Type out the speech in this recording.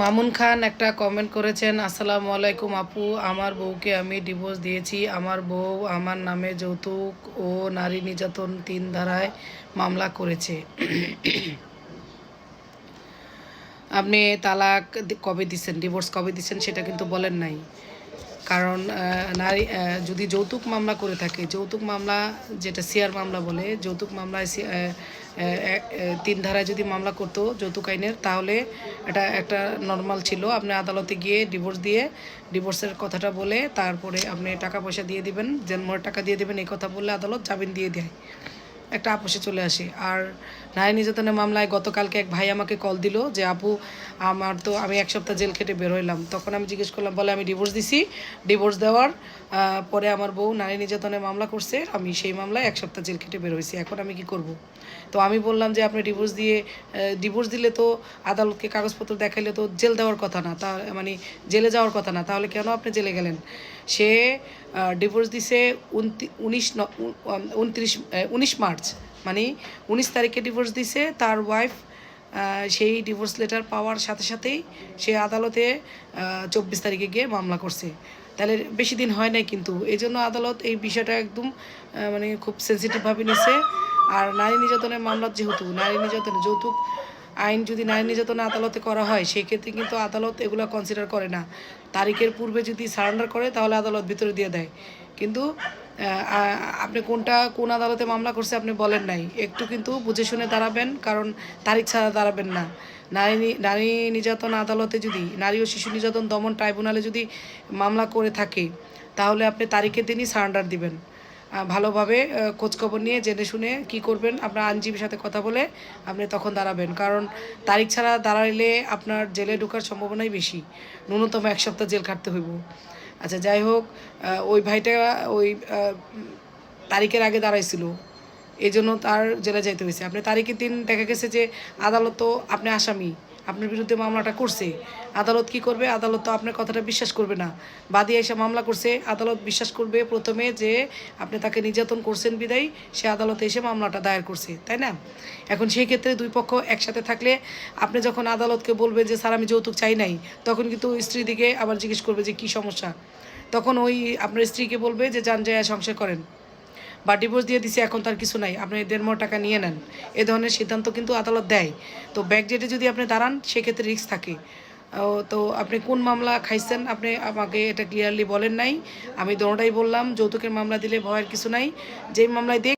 মামুন খান একটা কমেন্ট করেছেন, আসসালামু আলাইকুম আপু, আমার বউকে আমি ডিভোর্স দিয়েছি। আমার বউ আমার নামে যৌতুক ও নারী নির্যাতন তিন ধারায় মামলা করেছে। আপনি তালাক কবে দিচ্ছেন ডিভোর্স কবে দিচ্ছেন সেটা কিন্তু বলেন নাই। কারণ নারী যদি যৌতুক মামলা করে থাকে, যৌতুক মামলা যেটা সিয়ার মামলা বলে, যৌতুক মামলায় তিন ধারায় যদি মামলা করতো যৌতুক আইনের, তাহলে এটা একটা নর্মাল ছিল। আপনি আদালতে গিয়ে ডিভোর্স দিয়ে ডিভোর্সের কথাটা বলে, তারপরে আপনি টাকা পয়সা দিয়ে দিবেন জন্মের টাকা দিয়ে দিবেন, এই কথা বললে আদালত জামিন দিয়ে দেয়। একটা আপোষে চলে আসি। আর নারী নির্যাতনের মামলায় গতকালকে এক ভাই আমাকে কল দিল যে, আপু, আমার তো আমি এক সপ্তাহ জেল খেটে বের হইলাম। তখন আমি জিজ্ঞেস করলাম, বলে আমি ডিভোর্স দিছি। ডিভোর্স দেওয়ার পরে আমার বউ নারী নির্যাতনের মামলা করছে, আমি সেই মামলায় এক সপ্তাহ জেল খেটে বের হয়েছি এখন আমি কি করব? তো আমি বললাম যে, আপনি ডিভোর্স দিয়ে ডিভোর্স দিলে তো আদালতকে কাগজপত্র দেখাইলে তো জেল দেওয়ার কথা না, তা মানে জেলে যাওয়ার কথা না, তাহলে কেন আপনি জেলে গেলেন? সে ডিভোর্স দিছে উনতি- উনিশ ন- উনত্রিশ উনিশ মার্চ মানে উনিশ তারিখে ডিভোর্স দিছে, তার ওয়াইফ সেই ডিভোর্স লেটার পাওয়ার সাথে সাথেই সে আদালতে চব্বিশ তারিখে গিয়ে মামলা করছে। তাহলে বেশি দিন হয় নাই কিন্তু। এই জন্য আদালত এই বিষয়টা একদম মানে খুব সেন্সিটিভভাবে নিছে। আর নারী নির্যাতনের মামলা যেহেতু, নারী নির্যাতন যৌতুক আইন যদি নারী নির্যাতনে আদালতে করা হয়, সেক্ষেত্রে কিন্তু আদালত এগুলো কনসিডার করে না। তারিখের পূর্বে যদি সারেন্ডার করে, তাহলে আদালত ভিতরে দিয়ে দেয়। কিন্তু আপনি কোনটা কোন আদালতে মামলা করছে আপনি বলেন নাই। একটু কিন্তু বুঝে শুনে দাঁড়াবেন, কারণ তারিখ ছাড়া দাঁড়াবেন না। নারী নারী নির্যাতন আদালতে যদি, নারী ও শিশু নির্যাতন দমন ট্রাইব্যুনালে যদি মামলা করে থাকে, তাহলে আপনি তারিখের দিনই সারেন্ডার দিবেন। ভালোভাবে খোঁজখবর নিয়ে জেনে শুনে কি করবেন, আপনার আইনজীবীর সাথে কথা বলে আপনি তখন দাঁড়াবেন। কারণ তারিখ ছাড়া দাঁড়াইলে আপনার জেলে ঢোকার সম্ভাবনাই বেশি। ন্যূনতম এক সপ্তাহ জেল কাটতে হইব। আচ্ছা যাই হোক ওই ভাইটা ওই তারিখের আগে দাঁড়াইছিল। এই জন্য তার জেলে যাইতে হয়েছে আপনি তারিখের দিন দেখা গেছে যে আদালত তো আপনি আসামি, আপনার বিরুদ্ধে মামলাটা করছে। আদালত কি করবে? আদালত তো আপনার কথাটা বিশ্বাস করবে না। বাদী এসে মামলা করছে। আদালত বিশ্বাস করবে প্রথমে যে আপনি তাকে নির্যাতন করছেন বিদায়, সে আদালতে এসে মামলাটা দায়ের করছে, তাই না? এখন সেই ক্ষেত্রে দুই পক্ষ একসাথে থাকলে আপনি যখন আদালতকে বলবেন যে, স্যার, আমি যৌতুক চাই নাই, তখন কিন্তু স্ত্রী দিকে আবার জিজ্ঞেস করবে যে, কি সমস্যা? তখন ওই আপনার স্ত্রীকে বলবে যে, যান যায় সংসার করেন। বা ডিভোর্স দিয়ে দিছে, এখন তার কিছু নাই। আপনি দেড় মোট টাকা নিয়ে নেন। এ ধরনের সিদ্ধান্ত কিন্তু আদালত দেয়। তো ব্যাক ডেটে যদি আপনি দাঁড়ান, সেক্ষেত্রে রিস্ক থাকে। তো আপনি কোন মামলা খাইছেন, আপনি আমাকে এটা ক্লিয়ারলি বলেন নাই। আমি দোনোটাই বললাম, যৌতুকের মামলা দিলে ভয়ের কিছু নাই। যেই মামলায় দেখ